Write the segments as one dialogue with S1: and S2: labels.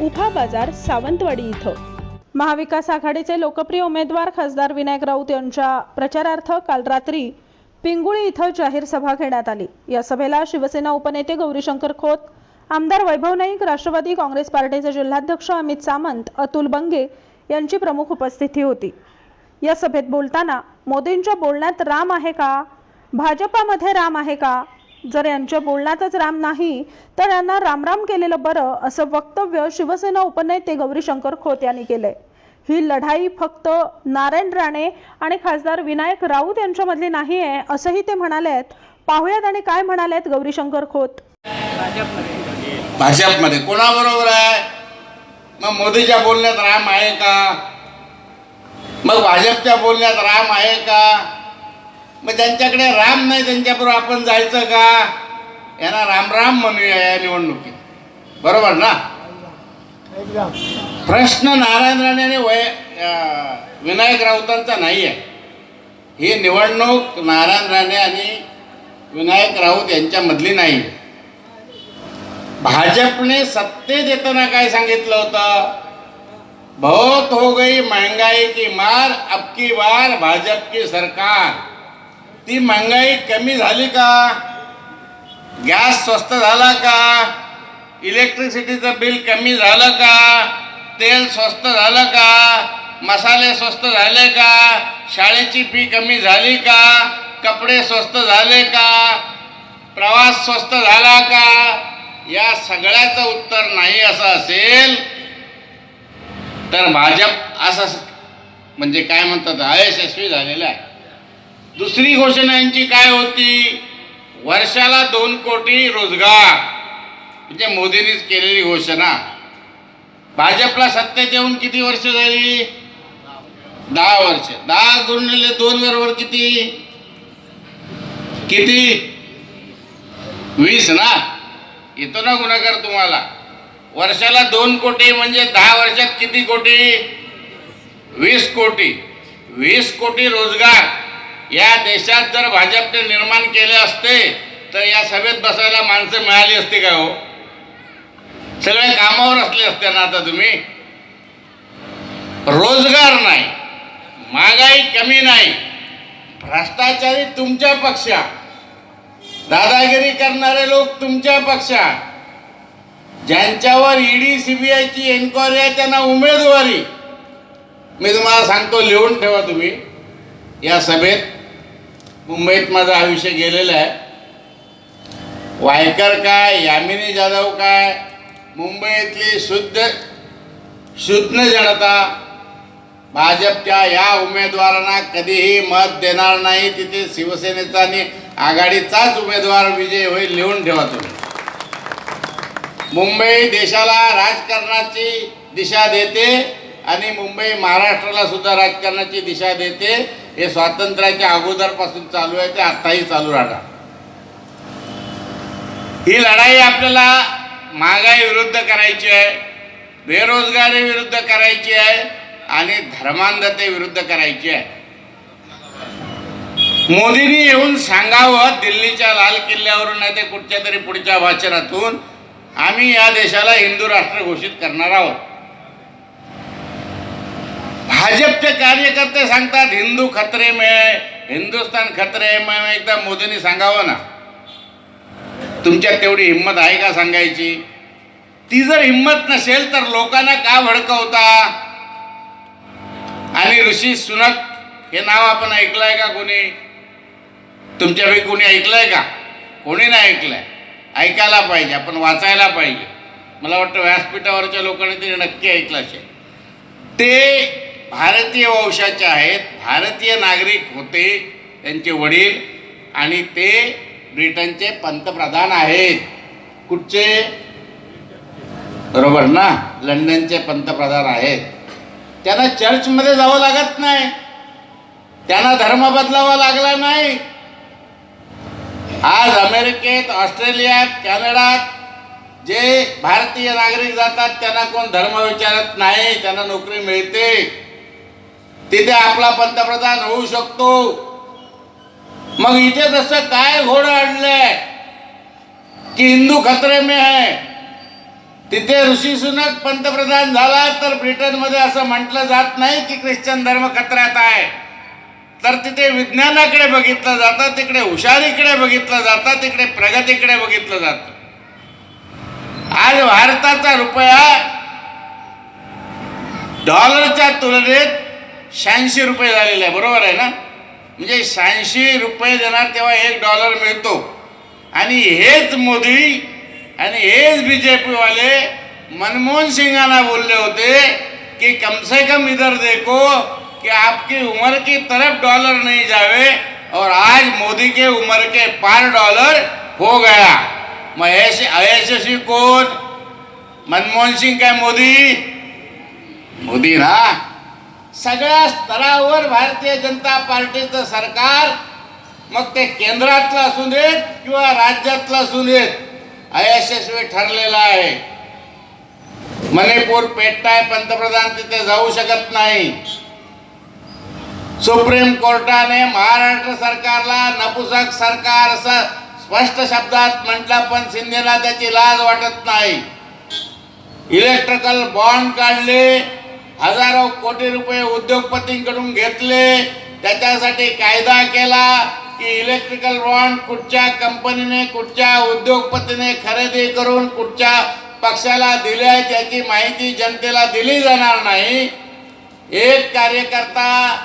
S1: उभा बाजार सावंतवाडी इथं. महाविकास आघाडीचे लोकप्रिय उमेदवार खासदार विनायक राऊत यांच्या प्रचारार्थ काल रात्री पिंगुळी इथं जाहीर सभा घेण्यात आली. या सभेला शिवसेना उपनेते गौरीशंकर खोत आमदार वैभव नाईक राष्ट्रवादी काँग्रेस पार्टीचे जिल्हाध्यक्ष अमित सामंत अतुल बंगे यांची प्रमुख उपस्थिती होती. या सभेत बोलताना मोदींच्या बोलण्यात राम आहे का? भाजपामध्ये राम आहे का? जर यांच्या बोलण्यातच राम नाही तर यांना रामराम केलेलं बरं असं वक्तव्य शिवसेना उपनेते गौरीशंकर खोत यांनी केलंय. ही लढाई फक्त नारायण राणे आणि खासदार विनायक राऊत यांच्यामधली नाही आहे असंही ते म्हणाले आहेत पाहुयात आणि काय म्हणाले आहेत गौरीशंकर खोत?
S2: भाजपमध्ये कोणाबरोबर आहे? मग मोदीच्या बोलण्यात राम आहे का? मग भाजपच्या बोलण्यात राम आहे का? मग ज्यांच्याकडे राम नाही त्यांच्याबरोबर आपण जायचं का? यांना रामराम म्हणूया या निवडणुकीत. बरोबर ना? प्रश्न नारायण राणे आणि वय विनायक राऊतांचा नाही आहे ही निवडणूक नारायण राणे आणि विनायक राऊत यांच्यामधली नाही. भाजपने सत्तेत येताना काय सांगितलं होतं? बहुत हो गई महंगाई की मार अब की बार भाजप की सरकार. ती महंगाई कमी झाली का? गॅस स्वस्त झाला का? इलेक्ट्रिसिटीचं बिल कमी झालं का? तेल स्वस्त झालं का? मसाले स्वस्त झाले का? शाळेची फी कमी झाली का? कपडे स्वस्त झाले का? प्रवास स्वस्त झाला का? या सगळ्याचं उत्तर नाही असं असेल तर भाजप असं म्हणजे काय म्हणतात अयशस्वी झालेलं आहे. दुसरी घोषणा यांची काय होती? वर्षाला दोन कोटी रोजगार. म्हणजे मोदींनीच केलेली घोषणा. भाजपला सत्तेत येऊन किती वर्ष झाली? दहा वर्ष. दहा गुणले दोन बरोबर किती? किती? वीस ना? येतो ना गुन्हेगार तुम्हाला. वर्षाला दोन कोटी म्हणजे दहा वर्षात किती कोटी? वीस कोटी. वीस कोटी रोजगार. या देशात जर भाजपने निर्माण केले असते तर या सभेत बसायला माणसं मिळाली असती का हो? सगळे कामावर असले असते ना आता तुम्ही? रोजगार नाही महागाई कमी नाही भ्रष्टाचारी तुमच्या पक्षा दादागिरी करणारे लोक तुमच्या पक्षा ज्यांच्यावर ईडी सीबीआयची एन्क्वायरी आहे त्यांना उमेदवारी. मी तुम्हाला सांगतो लिहून ठेवा तुम्ही या सभेत. मुंबईत माझं आयुष्य गेलेलं आहे. वायकर काय यामिनी जाधव काय मुंबईतली शुद्ध शुद्ध जनता भाजपच्या या उमेदवारांना कधीही मत देणार नाही. तिथे शिवसेनेचा आणि आघाडीचाच उमेदवार विजय होईल लिहून ठेवा तुम्ही. मुंबई देशाला राजकारणाची दिशा देते आणि मुंबई महाराष्ट्राला सुद्धा राजकारणाची दिशा देते. हे स्वातंत्र्याच्या अगोदरपासून चालू आहे ते आत्ताही चालू राहणार. ही लढाई आपल्याला महागाई विरुद्ध करायची आहे बेरोजगारी विरुद्ध करायची आहे आणि धर्मांधते विरुद्ध करायची आहे. मोदींनी येऊन सांगावं दिल्लीच्या लाल किल्ल्यावरून नाही ते कुठच्या तरी पुढच्या भाषणातून आम्ही या देशाला हिंदू राष्ट्र घोषित करणार आहोत. भाजपचे कार्यकर्ते सांगतात हिंदू खतरे मे हिंदुस्तान खतरे में एकदा मोदींनी सांगावं ना? तुमच्यात तेवढी हिंमत आहे का सांगायची? ती जर हिंमत नसेल तर लोकांना का भडकवता? आणि ऋषी सुनक हे नाव आपण ऐकलंय का कोणी? तुमच्यापैकी कोणी ऐकलंय का? कोणी नाही ऐकलंय. ऐकायला पाहिजे आपण वाचायला पाहिजे. मला वाटतं व्यासपीठावरच्या लोकांनी ते नक्की ऐकलं असेल. ते भारतीय वंशाचे आहेत भारतीय नागरिक होते त्यांचे वडील आणि ते ब्रिटनचे पंतप्रधान आहेत. कुठचे? बरोबर ना? लंडनचे पंतप्रधान आहेत. त्यांना चर्चमध्ये जावं लागत नाही. त्यांना धर्म बदलावा लागला नाही. आज अमेरिकेत ऑस्ट्रेलियात कॅनडात जे भारतीय नागरिक जातात त्यांना कोण धर्म विचारत नाही त्यांना नोकरी मिळते. तिथे आपला पंतप्रधान होऊ शकतो. मग इथे तसं काय घोडं आणलंय की हिंदू खतरे मे आहे तिथे ऋषी सुनक पंतप्रधान झाला तर ब्रिटनमध्ये असं म्हटलं जात नाही की ख्रिश्चन धर्म खतऱ्यात आहे. तर तिथे विज्ञानाकडे बघितलं जातं तिकडे हुशारीकडे बघितलं जातं तिकडे प्रगतीकडे बघितलं जातं. आज भारताचा रुपया डॉलरच्या तुलनेत शहाऐंशी रुपये झालेला आहे बरोबर आहे ना? म्हणजे शहाऐंशी रुपये देणार तेव्हा एक डॉलर मिळतो. आणि हेच मोदी आणि हेच बी जे पीवाले मनमोहन सिंगांना बोलले होते कि कम से कम इधर देखो कि आपकी उम्र की तरफ डॉलर नहीं जावे और आज मोदी के उम्र के पार डॉलर हो गया। मग अयशस्वी कोण मनमोहन सिंग काय मोदी। मोदी ना? सगळ्या स्तरावर भारतीय जनता पार्टीचं सरकार मग ते केंद्रातलं असू देत किंवा राज्यातलं असू देत अयशस्वी ठरलेलं आहे. मणिपूर पेटताय पंतप्रधान तिथे जाऊ शकत नाही. सुप्रीम कोर्टाने महाराष्ट्र सरकारला नपुसक सरकार असं स्पष्ट शब्दात म्हटलं पण शिंदेला त्याची लाज वाटत नाही. इलेक्ट्रिकल बॉन्ड काढले हजारो कोटी रुपये उद्योगपतींकडून घेतले. त्याच्यासाठी कायदा केला की इलेक्ट्रिकल बॉन्ड कुठच्या कंपनीने कुठच्या उद्योगपतीने खरेदी करून कुठच्या पक्षाला दिल्या त्याची माहिती जनतेला दिली जाणार नाही. एक कार्यकर्ता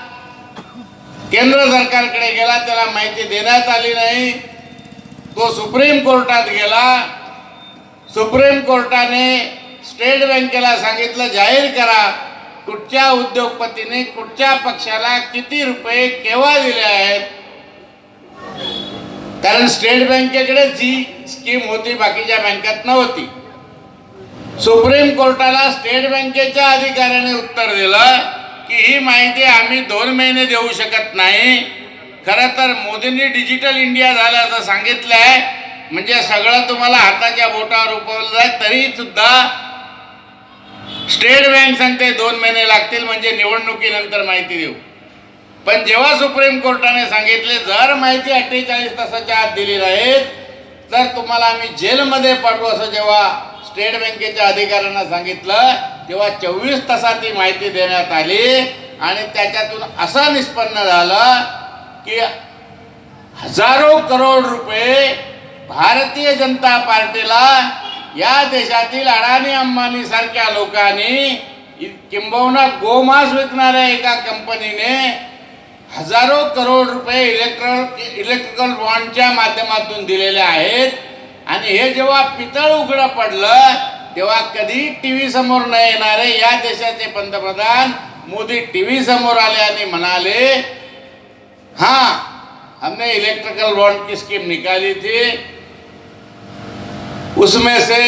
S2: केंद्र सरकारकडे गेला त्याला माहिती देण्यात आली नाही. तो सुप्रीम कोर्टात गेला. सुप्रीम कोर्टाने स्टेट बँकेला सांगितलं जाहीर करा. कुठच्या उद्योगपतीने कुठच्या पक्षाला किती रुपये केव्हा दिले आहेत? कारण स्टेट बँकेकडे जी स्कीम होती बाकीच्या बँकात नव्हती. सुप्रीम कोर्टाला स्टेट बँकेच्या अधिकाऱ्याने उत्तर दिलं की ही माहिती आम्ही दोन महिने देऊ शकत नाही. खरं तर मोदींनी डिजिटल इंडिया झाल्याचं सांगितलं आहे म्हणजे सगळं तुम्हाला हाताच्या बोटावर उपवलं जाईल तरी सुद्धा स्टेट बँक सांगते दोन महिने लागतील म्हणजे निवडणुकीनंतर माहिती देऊ. पण जेव्हा सुप्रीम कोर्टाने सांगितले जर माहिती अठ्ठेचाळीस तासाच्या आत दिली नाहीत तर तुम्हाला आम्ही जेलमध्ये पाठवू असं जेव्हा स्टेट बँकेच्या अधिकाऱ्यांना सांगितलं तेव्हा चोवीस तासात ती माहिती देण्यात आली आणि त्याच्यातून असं निष्पन्न झालं की हजारो करोड रुपये भारतीय जनता पार्टीला या देशातील अडाणी अंबानी सारख्या लोकांनी किंबहुना गोमांस विकणाऱ्या एका कंपनीने हजारो करोड रुपये इलेक्ट्रॉनिक इलेक्ट्रिकल बॉन्डच्या माध्यमातून दिलेले आहेत. आणि हे जेव्हा पितळ उघडं पडलं तेव्हा कधी टी व्ही समोर न येणारे या देशाचे पंतप्रधान मोदी टी व्ही समोर आले आणि म्हणाले हाँ हमने इलेक्ट्रिकल बॉन्ड की स्कीम निकाली थी. उसमें से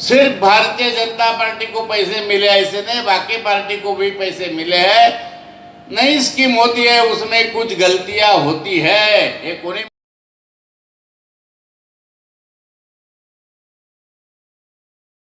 S2: सिर्फ़ भारतीय जनता पार्टी को पैसे मिले ऐसे नहीं, बाकी पार्टी को भी पैसे मिले हैं। नई स्कीम होती है, उसमें कुछ गलतियाँ होती है। ये कोणी